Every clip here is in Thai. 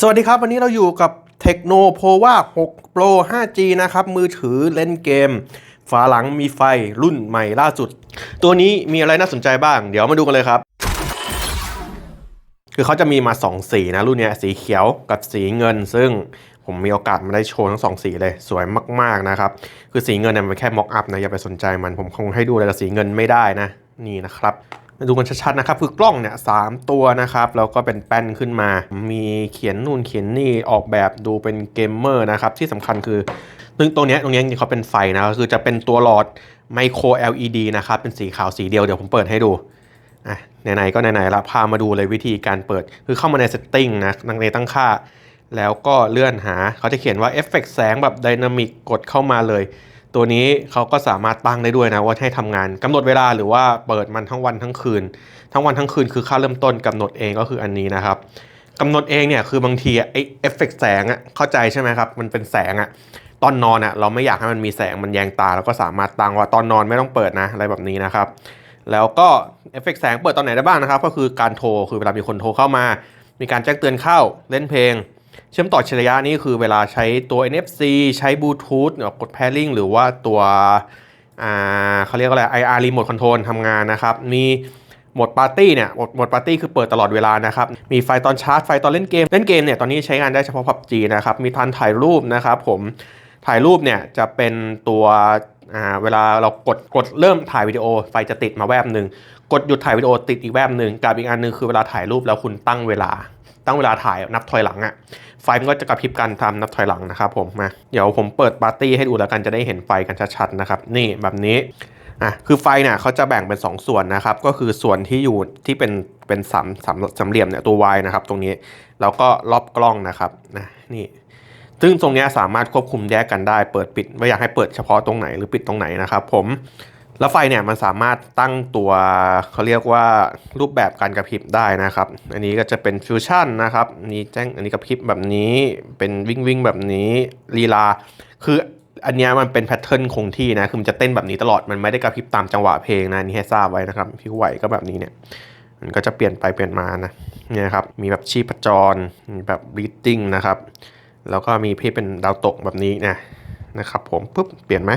สวัสดีครับ วันนี้เราอยู่กับ Tecno Pova 6 Pro 5G นะครับ มือถือเล่นเกม ฝาหลังมีไฟรุ่นใหม่ล่าสุด ตัวนี้มีอะไรน่าสนใจบ้าง เดี๋ยวมาดูกันเลยครับ คือเขาจะมีมา 2 สีนะ รุ่นนี้สีเขียวกับสีเงิน ซึ่งผมมีโอกาสมาได้โชว์ทั้งสองสีเลยสวยมาก ๆ นะครับ คือสีเงินเนี่ยมันแค่ม็อกอัพนะ อย่าไปสนใจมันผมคงให้ดูอะไรกับสีเงินไม่ได้นะ นี่นะครับ ดูกันชัดๆนะครับคือกล้องเนี่ยสามตัวนะครับแล้วก็เป็นแป้นขึ้นมา มีเขียนนู่นเขียนนี่ออกแบบดูเป็นเกมเมอร์นะครับที่สำคัญคือซึ่งตรงนี้ตรงนี้จริงเขาเป็นไฟนะก็คือจะเป็นตัวหลอดไมโคร LED นะครับเป็นสีขาวสีเดียวเดี๋ยวผมเปิดให้ดูอะไหนๆก็ไหนๆละพามาดูเลยวิธีการเปิด คือเข้ามาใน setting นะในตั้งค่า แล้วก็เลื่อนหาเขาจะเขียนว่าเอฟเฟกแสงแบบดินามิกกดเข้ามาเลย ตัวนี้เขาก็สามารถตั้งได้ด้วยนะว่าให้ทำงานกำหนดเวลาหรือว่าเปิดมันทั้งวันทั้งคืน ทั้งวันทั้งคืนคือค่าเริ่มต้นกำหนดเองก็คืออันนี้นะครับกำหนดเองเนี่ยคือบางทีไอเอฟเฟกแสงอะเข้าใจใช่ไหมครับ มันเป็นแสงอะตอนนอนอะเราไม่อยากให้มันมีแสงมันแยงตาเราก็สามารถตั้งว่าตอนนอนไม่ต้องเปิดนะอะไรแบบนี้นะครับ แล้วก็เอฟเฟกแสงเปิดตอนไหนได้บ้างนะครับ ก็คือการโทรคือเวลามีคนโทรเข้ามา มีการแจ้งเตือนเข้าเล่นเพลง เชื่อมต่อฉริยะนี่คือเวลาใช้ตัว NFC ใช้บลูทูธกด pairing หรือว่าตัวอ่าเขาเรียกว่าอะไร IR remote control ทำงานนะครับ มีโหมดปาร์ตี้เนี่ยโหมดปาร์ตี้คือเปิดตลอดเวลานะครับ มีไฟตอนชาร์จ ไฟตอนเล่นเกม เล่นเกมเนี่ยตอนนี้ใช้งานได้เฉพาะ PUBG นะครับ มีทันถ่ายรูปนะครับผม ถ่ายรูปเนี่ยจะเป็นตัวอ่าเวลาเรากดกดเริ่มถ่ายวิดีโอไฟจะติดมาแวบหนึ่ง กดหยุดถ่ายวิดีโอติดอีกแวบหนึ่งกับอีกอันหนึ่งคือเวลาถ่ายรูปแล้วคุณตั้งเวลา ตั้งเวลาถ่ายนับถอยหลังอะ่ะไฟมันก็จะกระพริบกันทำนับถอยหลังนะครับผมมาเดี๋ยวผมเปิดปาร์ตี้ให้ดูแล้วกันจะได้เห็นไฟกันชัดๆนะครับนี่แบบนี้อะคือไฟเนี่ยเขาจะแบ่งเป็น 2 ส่วนนะครับก็คือส่วนที่อยู่ที่เป็นเป็นสามสามสามเหลี่ยมเนี่ยตัว Y นะครับตรงนี้แล้วก็รอบกล้องนะครับนะนี่ซึ่งตรงนี้สามารถควบคุมแยกกันได้ เปิดปิดว่าอยากให้เปิดเฉพาะตรงไหนหรือปิดตรงไหนนะครับผม แล้วไฟเนี่ยมันสามารถตั้งตัวเขาเรียกว่ารูปแบบการกระพริบได้นะครับ อันนี้ก็จะเป็นฟิวชั่นนะครับนี่แจ้งอันนี้กระพริบแบบนี้เป็นวิ่งวิ่งแบบนี้ลีลา คืออันนี้มันเป็นแพทเทิร์นคงที่นะคือมันจะเต้นแบบนี้ตลอดมันไม่ได้กระพริบตามจังหวะเพลงนะนี่ให้ทราบไว้นะครับพี่ไหวก็แบบนี้เนี่ยมันก็จะเปลี่ยนไปเปลี่ยนมานะเนี่ยครับมีแบบชีพจรมีแบบ reading นะครับแล้วก็มีเพี่เป็นดาวตกแบบนี้นะนะครับผมปุ๊บเปลี่ยนไหม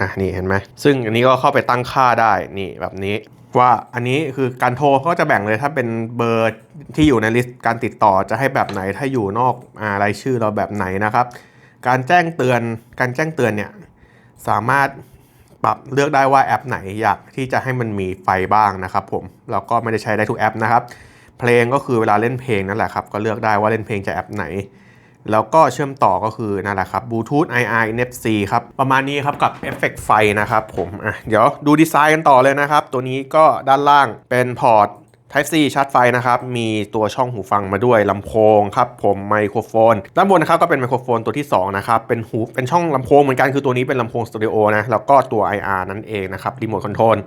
อะนี่เห็นไหมซึ่งอันนี้ก็เข้าไปตั้งค่าได้นี่แบบนี้ ว่าอันนี้คือการโทรก็จะแบ่งเลยถ้าเป็นเบอร์ที่อยู่ในลิสต์การติดต่อจะให้แบบไหนถ้าอยู่นอกอารายชื่อเราแบบไหนนะครับ การแจ้งเตือนการแจ้งเตือนเนี่ยสามารถปรับเลือกได้ว่าแอปไหนอยากที่จะให้มันมีไฟบ้างนะครับผมแล้วก็ไม่ได้ใช้ได้ทุกแอปนะครับ เพลงก็คือเวลาเล่นเพลงนั่นแหละครับ ก็เลือกได้ว่าเล่นเพลงจากแอปไหน แล้วก็เชื่อมต่อก็คือนั่นแหละครับบลูทูธ IR NFC ครับประมาณนี้ครับกับเอฟเฟกไฟนะครับผมอะเดี๋ยวดูดีไซน์กันต่อเลยนะครับ ตัวนี้ก็ด้านล่างเป็นพอร์ต Type C ชาร์จไฟนะครับ มีตัวช่องหูฟังมาด้วยลำโพงครับผมไมโครโฟน ด้านบนนะครับก็เป็นไมโครโฟนตัวที่ 2 นะครับ เป็นหูเป็นช่องลำโพงเหมือนกันคือตัวนี้เป็นลำโพงสตูดิโอนะ แล้วก็ตัว IR นั่นเองนะครับรีโมทคอนโทรล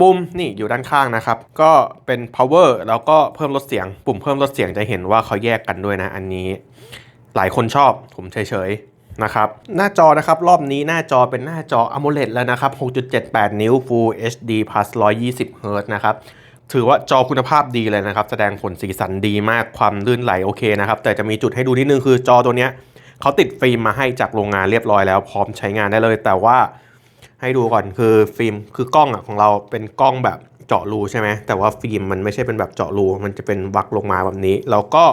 ปุ่มนี่อยู่ด้านข้างนะครับ ก็เป็น power แล้วก็เพิ่มลดเสียง ปุ่มเพิ่มลดเสียงจะเห็นว่าเขาแยกกันด้วยนะอันนี้ หลายคนชอบผมเฉยๆนะครับหน้าจอนะครับรอบนี้หน้าจอเป็นหน้าจอ AMOLED แล้วนะครับ 6.78 นิ้ว Full HD plus 120 Hz นะครับถือว่าจอคุณภาพดีเลยนะครับ แสดงผลสีสันดีมากความลื่นไหลโอเคนะครับ แต่จะมีจุดให้ดูนิดนึงคือจอตัวเนี้ยเขาติดฟิล์มมาให้จากโรงงานเรียบร้อยแล้วพร้อมใช้งานได้เลย แต่ว่าให้ดูก่อนคือฟิล์มคือกล้องอะของเราเป็นกล้องแบบเจาะรูใช่ไหมแต่ว่าฟิล์มมันไม่ใช่เป็นแบบเจาะรูมันจะเป็นวักลงมาแบบนี้ แล้วก็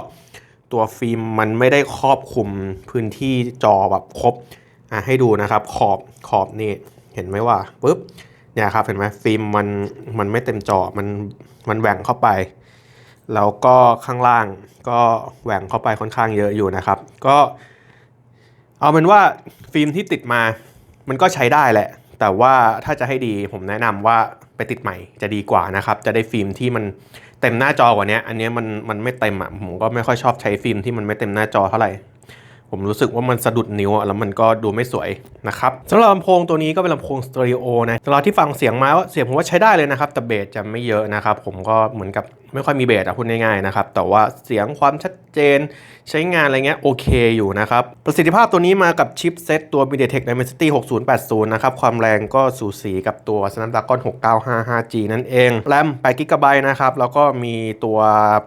ตัวฟิล์มมันไม่ได้ครอบคลุมพื้นที่จอแบบครบอะให้ดูนะครับ ขอบขอบนี่เห็นไหมว่าปุ๊บเนี่ยครับเห็นไหมฟิล์มมันมันไม่เต็มจอมันมันแหว่งเข้าไป แล้วก็ข้างล่างก็แหว่งเข้าไปค่อนข้างเยอะอยู่นะครับ ก็ เอาเป็นว่าฟิล์มที่ติดมา มันก็ใช้ได้แหละ แต่ว่าถ้าจะให้ดีผมแนะนำว่าไปติดใหม่จะดีกว่านะครับ จะได้ฟิล์มที่มันเต็มหน้าจอกว่านี้อันนี้มันมันไม่เต็มอะผมก็ไม่ค่อยชอบใช้ฟิล์มที่มันไม่เต็มหน้าจอเท่าไหร่ผมรู้สึกว่ามันสะดุดนิ้วแล้วมันก็ดูไม่สวยนะครับสำหรับลำโพงตัวนี้ก็เป็นลำโพงสเตอริโอนะตลอดที่ฟังเสียงมาเสียงผมว่าใช้ได้เลยนะครับ แต่เบสจะไม่เยอะนะครับ ผมก็เหมือนกับ ไม่ค่อยมีเบสอะพูดง่ายๆนะครับ แต่ว่าเสียงความชัดเจนใช้งานอะไรเงี้ยโอเคอยู่นะครับ ประสิทธิภาพตัวนี้มากับชิปเซตตัว MediaTek Dimensity 6080 นะครับ ความแรงก็สูสีกับตัว Snapdragon 695 5G นั่นเองแรม8 g b นะครับ แล้วก็มีตัว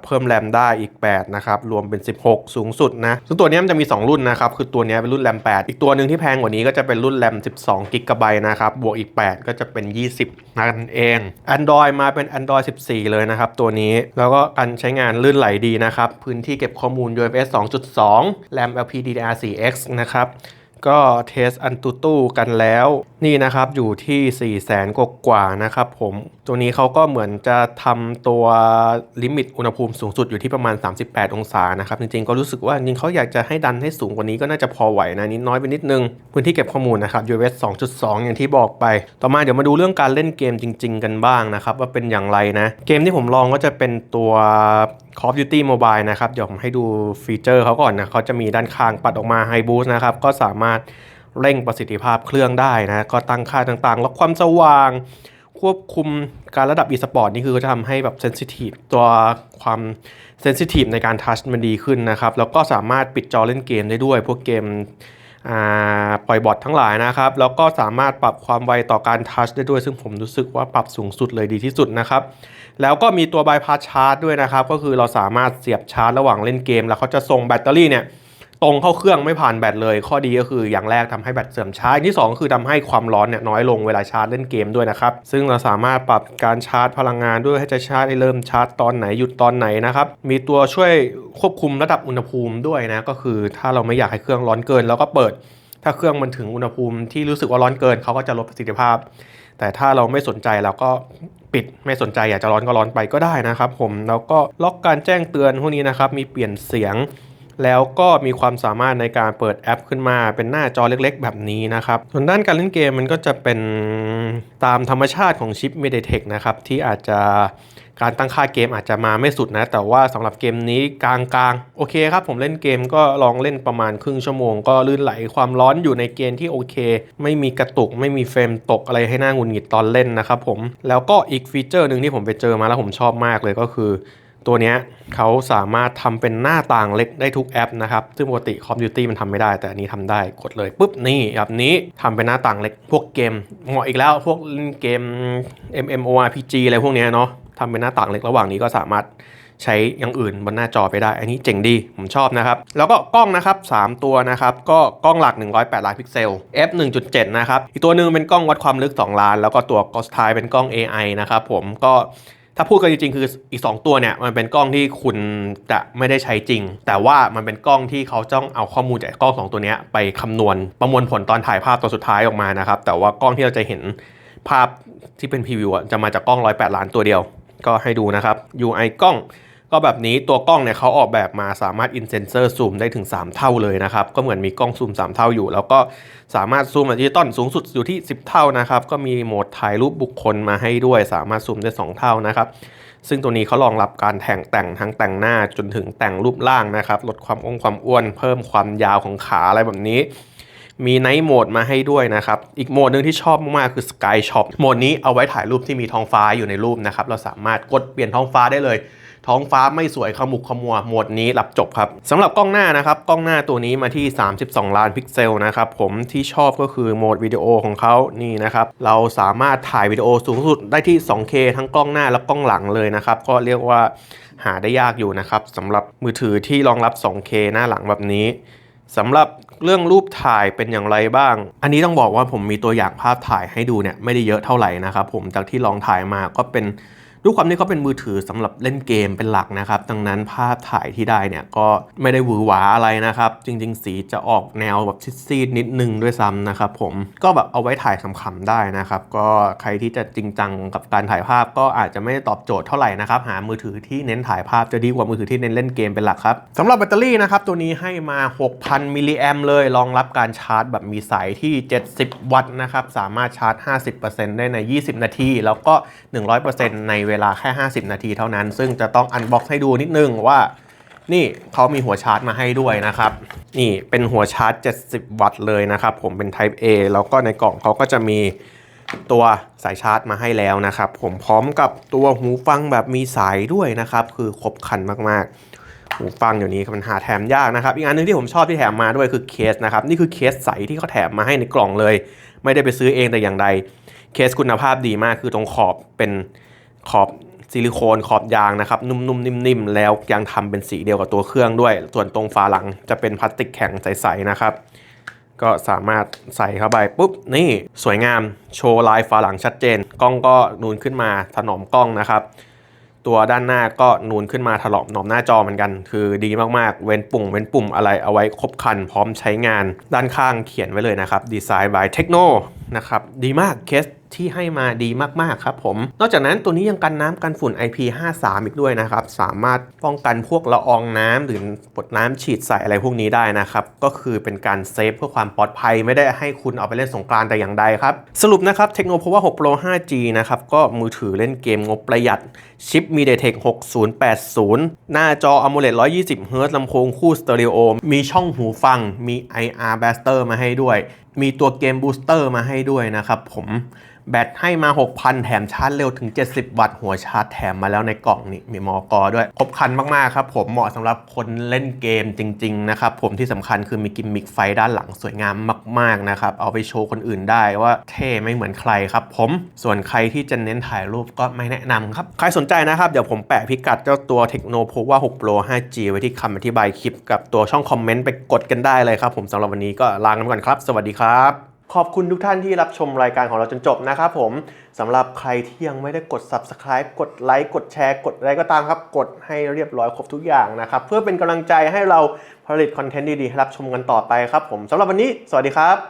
เพิ่มแรมได้อีก 8 นะครับ รวมเป็น 16 สูงสุดนะซึ่งตัวนี้มันจะมี 2 รุ่นนะครับ คือตัวนี้เป็นรุ่นแรม 8 อีกตัวหนึ่งที่แพงกว่านี้ก็จะเป็นรุ่นแรม 12 g b นะครับ บวกอีก 8 ก็จะเป็น 20 นั่นเอง Android มาเป็น Android 14 เลยนะครับตัวนี้แล้วก็การใช้งานลื่นไหลดีนะครับ พื้นที่เก็บข้อมูล UFS 2.2 RAM LPDDR4X นะครับ ก็เทสอันตูตู้กันแล้ว นี่นะครับอยู่ที่ 4 0 0แสนกกว่านะครับผม ตัวนี้เขาก็เหมือนจะทำตัวลิมิตอุณหภูมิสูงสุดอยู่ที่ประมาณ 38 องศานะครับ จริงๆ ก็รู้สึกว่าจริงๆเขาอยากจะให้ดันให้สูงกว่านี้ก็น่าจะพอไหวนะนิดน้อยไปนิดนึง พื้นที่เก็บข้อมูลนะครับ US 2.2 อย่างที่บอกไป ต่อมาเดี๋ยวมาดูเรื่องการเล่นเกมจริง ๆ กันบ้างนะครับว่าเป็นอย่างไรนะ เกมที่ผมลองก็จะเป็นตัว Call of Duty Mobile นะครับ เดี๋ยวผมให้ดูฟีเจอร์เขาก่อนนะเขาจะมีด้านข้างปัดออกมา High Boost นะครับ ก็สามารถเร่งประสิทธิภาพเครื่องได้นะ ก็ตั้งค่าต่างๆ แล้วความสว่าง ควบคุมการระดับ e-sport นี่คือจะทำให้แบบเซนซิทีฟตัวความเซนซิทีฟในการทัชมันดีขึ้นนะครับ แล้วก็สามารถปิดจอเล่นเกมได้ด้วย พวกเกม ปล่อยบอททั้งหลายนะครับ แล้วก็สามารถปรับความไวต่อการทัชได้ด้วย ซึ่งผมรู้สึกว่าปรับสูงสุดเลยดีที่สุดนะครับ แล้วก็มีตัวบายพาสชาร์จด้วยนะครับ ก็คือเราสามารถเสียบชาร์จระหว่างเล่นเกม แล้วเขาจะส่งแบตเตอรี่เนี่ย ตรงเข้าเครื่องไม่ผ่านแบตเลย ข้อดีก็คืออย่างแรกทำให้แบตเสื่อมช้าอย่างที่ 2 คือทำให้ความร้อนเนี่ยน้อยลงเวลาชาร์จเล่นเกมด้วยนะครับ ซึ่งเราสามารถปรับการชาร์จพลังงานด้วยให้จะชาร์จได้เริ่มชาร์จตอนไหนหยุดตอนไหนนะครับ มีตัวช่วยควบคุมระดับอุณหภูมิด้วยนะก็คือถ้าเราไม่อยากให้เครื่องร้อนเกินเราก็เปิด ถ้าเครื่องมันถึงอุณหภูมิที่รู้สึกว่าร้อนเกินเขาก็จะลดประสิทธิภาพ แต่ถ้าเราไม่สนใจเราก็ปิดไม่สนใจอยากจะร้อนก็ร้อนไปก็ได้นะครับ ผมแล้วก็ล็อกการแจ้งเตือนพวกนี้นะครับมีเปลี่ยนเสียง แล้วก็มีความสามารถในการเปิดแอปขึ้นมาเป็นหน้าจอเล็กๆ แบบนี้นะครับ ส่วนด้านการเล่นเกมมันก็จะเป็นตามธรรมชาติของชิป MediaTek นะครับ ที่อาจจะการตั้งค่าเกมอาจจะมาไม่สุดนะ แต่ว่าสำหรับเกมนี้กลางๆ โอเคครับ ผมเล่นเกมก็ลองเล่นประมาณครึ่งชั่วโมง ก็ลื่นไหลความร้อนอยู่ในเกณฑ์ที่โอเค ไม่มีกระตุก ไม่มีเฟรมตกอะไรให้หน้าหงุดหงิดตอนเล่นนะครับผมแล้วก็อีกฟีเจอร์หนึ่งที่ผมไปเจอมาแล้วผมชอบมากเลยก็คือ ตัวนี้เขาสามารถทำเป็นหน้าต่างเล็กได้ทุกแอปนะครับ ซึ่งปกติ Call of Duty มันทำไม่ได้ แต่อันนี้ทำได้กดเลยปุ๊บนี่แบบนี้ทำเป็นหน้าต่างเล็ก พวกเกมเหมาะอีกแล้วพวกเกม MMORPG อะไรพวกนี้เนาะทำเป็นหน้าต่างเล็กระหว่างนี้ก็สามารถใช้อย่างอื่นบนหน้าจอไปได้ อันนี้เจ๋งดี ผมชอบนะครับ แล้วก็กล้องนะครับ 3 ตัวนะครับ ก็กล้องหลัก 108 ล้านพิกเซล f 1.7 นะครับ อีกตัวหนึ่งเป็นกล้องวัดความลึก 2 ล้าน แล้วก็ตัวกอสไทเป็นกล้อง AI นะครับผม ก็ ถ้าพูดกันจริงๆ คืออีก 2 ตัวเนี่ยมันเป็นกล้องที่คุณจะไม่ได้ใช้จริง แต่ว่ามันเป็นกล้องที่เขาจ้องเอาข้อมูลจากกล้อง 2 ตัวนี้ไปคำนวณประมวลผลตอนถ่ายภาพตัวสุดท้ายออกมานะครับ แต่ว่ากล้องที่เราจะเห็นภาพที่เป็นพรีวิวจะมาจากกล้อง 108 ล้านตัวเดียว ก็ให้ดูนะครับ UI กล้อง ก็แบบนี้ตัวกล้องเนี่ยเขาออกแบบมาสามารถ in sensor ซูมได้ถึง 3 เท่าเลยนะครับ ก็เหมือนมีกล้องซูม 3 เท่าอยู่ แล้วก็สามารถซูมแบบดิจิตอลสูงสุดอยู่ที่ 10 เท่านะครับ ก็มีโหมดถ่ายรูปบุคคลมาให้ด้วย สามารถซูมได้ 2 เท่านะครับ ซึ่งตัวนี้เขารองรับการแต่งแต่งทั้งแต่งหน้าจนถึงแต่งรูปร่างนะครับ ลดความอ้งความอ้วน เพิ่มความยาวของขาอะไรแบบนี้มีไนท์โหมดมาให้ด้วยนะครับ อีกโหมดหนึ่งที่ชอบมากๆคือ Sky Shop โหมดนี้เอาไว้ถ่ายรูปที่มีท้องฟ้าอยู่ในรูปนะครับ เราสามารถกดเปลี่ยนท้องฟ้าได้เลย ท้องฟ้าไม่สวยขมุกขมัวโหมดนี้รับจบครับสำหรับกล้องหน้านะครับกล้องหน้าตัวนี้มาที่ 32 ล้านพิกเซลนะครับผมที่ชอบก็คือโหมดวิดีโอของเขานี่นะครับเราสามารถถ่ายวิดีโอสูงสุดได้ที่ 2K ทั้งกล้องหน้าและกล้องหลังเลยนะครับก็เรียกว่าหาได้ยากอยู่นะครับสำหรับมือถือที่รองรับ 2K หน้าหลังแบบนี้สำหรับเรื่องรูปถ่ายเป็นอย่างไรบ้าง อันนี้ต้องบอกว่าผมมีตัวอย่างภาพถ่ายให้ดูเนี่ยไม่ได้เยอะเท่าไหร่นะครับผมจากที่ลองถ่ายมาก็เป็น ด้วยความที่เขาเป็นมือถือสำหรับเล่นเกมเป็นหลักนะครับ ดังนั้นภาพถ่ายที่ได้เนี่ยก็ไม่ได้หวือหวาอะไรนะครับ จริง ๆ สีจะออกแนวแบบซีดๆนิดนึงด้วยซ้ำนะครับผมก็แบบเอาไว้ถ่ายขำๆได้นะครับ ก็ใครที่จะจริงจังกับการถ่ายภาพก็อาจจะไม่ได้ตอบโจทย์เท่าไหร่นะครับ หามือถือที่เน้นถ่ายภาพจะดีกว่ามือถือที่เน้นเล่นเกมเป็นหลักครับสำหรับแบตเตอรี่นะครับตัวนี้ให้มา 6,000 มิลลิแอมเลยรองรับการชาร์จแบบมีสายที่ 70 วัตต์นะครับสามารถชาร์จ 50%ได้ใน 20 นาที แล้วก็ 100%ในเวลาแค่ 50 นาทีเท่านั้น ซึ่งจะต้องอันบ็อกซ์ให้ดูนิดนึงว่านี่เขามีหัวชาร์จมาให้ด้วยนะครับ นี่เป็นหัวชาร์จ 70 วัตต์เลยนะครับ ผมเป็น Type A แล้วก็ในกล่องเขาก็จะมีตัวสายชาร์จมาให้แล้วนะครับ ผมพร้อมกับตัวหูฟังแบบมีสายด้วยนะครับ คือครบครันมากๆ หูฟังเดี๋ยวนี้มันหาแถมยากนะครับ อีกอันหนึงที่ผมชอบที่แถมมาด้วยคือเคสนะครับ นี่คือเคสใสที่เขาแถมมาให้ในกล่องเลย ไม่ได้ไปซื้อเองแต่อย่างใด เคสคุณภาพดีมากคือตรงขอบเป็น ขอบซิลิโคนขอบยางนะครับ นุ่มๆนิ่มๆแล้วยังทำเป็นสีเดียวกับตัวเครื่องด้วย ส่วนตรงฝาหลังจะเป็นพลาสติกแข็งใสๆนะครับ ก็สามารถใส่เข้าไปปุ๊บนี่สวยงามโชว์ลายฝาหลังชัดเจน กล้องก็นูนขึ้นมาถนอมกล้องนะครับ ตัวด้านหน้าก็นูนขึ้นมาถลอมหนอมหน้าจอเหมือนกัน คือดีมากๆ เว้นปุ่มเว้นปุ่มอะไรเอาไว้ครบคันพร้อมใช้งาน ด้านข้างเขียนไว้เลยนะครับ Design by Techno นะครับดีมากเคส ที่ให้มาดีมากๆครับผมนอกจากนั้นตัวนี้ยังกันน้ำกันฝุ่น IP53 อีกด้วยนะครับ สามารถป้องกันพวกละอองน้ำหรือปดน้ำฉีดใส่อะไรพวกนี้ได้นะครับ ก็คือเป็นการเซฟเพื่อความปลอดภัยไม่ได้ให้คุณเอาไปเล่นสงกรานแต่อย่างใดครับ สรุปนะครับ Tecno Power 6 Pro 5G นะครับก็มือถือเล่นเกมงบประหยัดชิป MediaTek 6080 หน้าจอ AMOLED 120 Hz ลำโพงคู่สเตอริโอมีช่องหูฟังมี IR Blaster มาให้ด้วย มีตัวเกมบูสเตอร์มาให้ด้วยนะครับผมแบตให้มา 6,000 แถมชาร์จเร็วถึง 70 วัตต์หัวชาร์จแถมมาแล้วในกล่องนี่มีมอกอด้วย ครบครันมาก ๆ ครับผมเหมาะสำหรับคนเล่นเกมจริง ๆ นะครับผมที่สำคัญคือมีกิมมิคไฟด้านหลังสวยงามมาก ๆ นะครับ เอาไปโชว์คนอื่นได้ว่าเท่ไม่เหมือนใครครับผมส่วนใครที่จะเน้นถ่ายรูปก็ไม่แนะนำครับ ใครสนใจนะครับ เดี๋ยวผมแปะพิกัดเจ้าตัว Tecno Pova 6 Pro 5G ไว้ที่คำอธิบายคลิปกับตัวช่องคอมเมนต์ไปกดกันได้เลยครับผมสำหรับวันนี้ก็ลากันไปก่อนครับ สวัสดีครับครับ ขอบคุณทุกท่านที่รับชมรายการของเราจนจบนะครับผมสำหรับใครที่ยังไม่ได้กด Subscribe กดไลค์กดแชร์ กดอะไรก็ตามครับ กดให้เรียบร้อยครบทุกอย่างนะครับ เพื่อเป็นกำลังใจให้เราผลิตคอนเทนต์ดีๆให้รับชมกันต่อไปครับผมสำหรับวันนี้ สวัสดีครับ